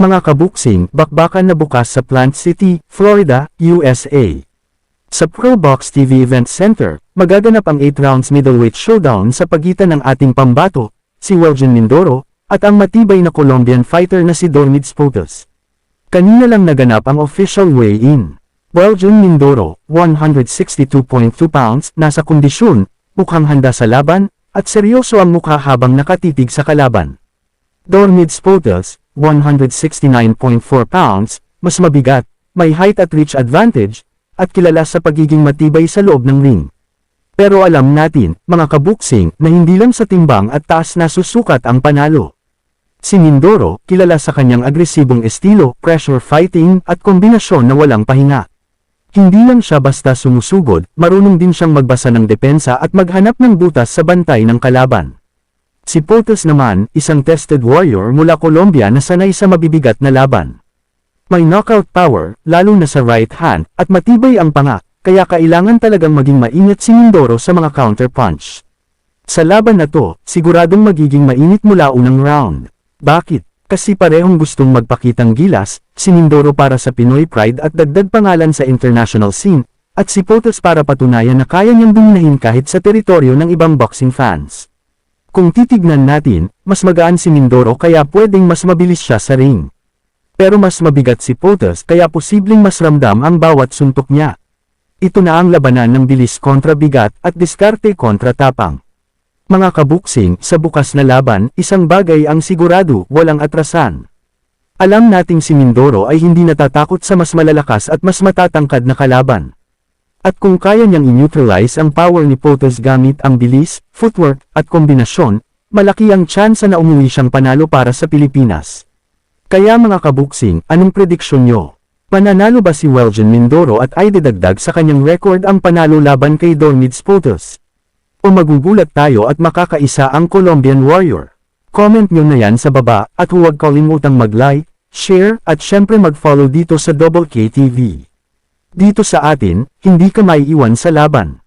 Mga kabuksing, bakbakan na bukas sa Plant City, Florida, USA. Sa Pro Box TV Event Center, magaganap ang 8 rounds middleweight showdown sa pagitan ng ating pambato, si Welgen Mindoro, at ang matibay na Colombian fighter na si Dormids Potos. Kanina lang naganap ang official weigh-in. Welgen Mindoro, 162.2 pounds, nasa kondisyon, mukhang handa sa laban, at seryoso ang mukha habang nakatitig sa kalaban. Dormids Potos, 169.4 pounds, mas mabigat, may height at reach advantage, at kilala sa pagiging matibay sa loob ng ring. Pero alam natin, mga kabuksing, na hindi lang sa timbang at taas na susukat ang panalo. Si Mindoro, kilala sa kanyang agresibong estilo, pressure fighting, at kombinasyon na walang pahinga. Hindi lang siya basta sumusugod, marunong din siyang magbasa ng depensa at maghanap ng butas sa bantay ng kalaban. Si Potos naman, isang tested warrior mula Colombia na sanay sa mabibigat na laban. May knockout power, lalo na sa right hand, at matibay ang panga, kaya kailangan talagang maging maingat si Mindoro sa mga counter-punch. Sa laban na to, siguradong magiging mainit mula unang round. Bakit? Kasi parehong gustong magpakitang gilas, si Mindoro para sa Pinoy pride at dagdag pangalan sa international scene, at si Potos para patunayan na kaya niyang dominahin kahit sa teritoryo ng ibang boxing fans. Kung titignan natin, mas magaan si Mindoro kaya pwedeng mas mabilis siya sa ring. Pero mas mabigat si Potos kaya posibleng mas ramdam ang bawat suntok niya. Ito na ang labanan ng bilis kontra bigat at diskarte kontra tapang. Mga kabuksing, sa bukas na laban, isang bagay ang sigurado, walang atrasan. Alam nating si Mindoro ay hindi natatakot sa mas malalakas at mas matatangkad na kalaban. At kung kaya niyang i-neutralize ang power ni Potos gamit ang bilis, footwork, at kombinasyon, malaki ang tsansa na umuwi siyang panalo para sa Pilipinas. Kaya mga kabuksing, anong prediksyon nyo? Mananalo ba si Welgen Mindoro at ay didagdag sa kanyang record ang panalo laban kay Dormids Potos? O magugulat tayo at makakaisa ang Colombian Warrior? Comment nyo na yan sa baba at huwag kalimutang mag-like, share at syempre mag-follow dito sa Double K TV. Dito sa atin, hindi ka maiiwan sa laban.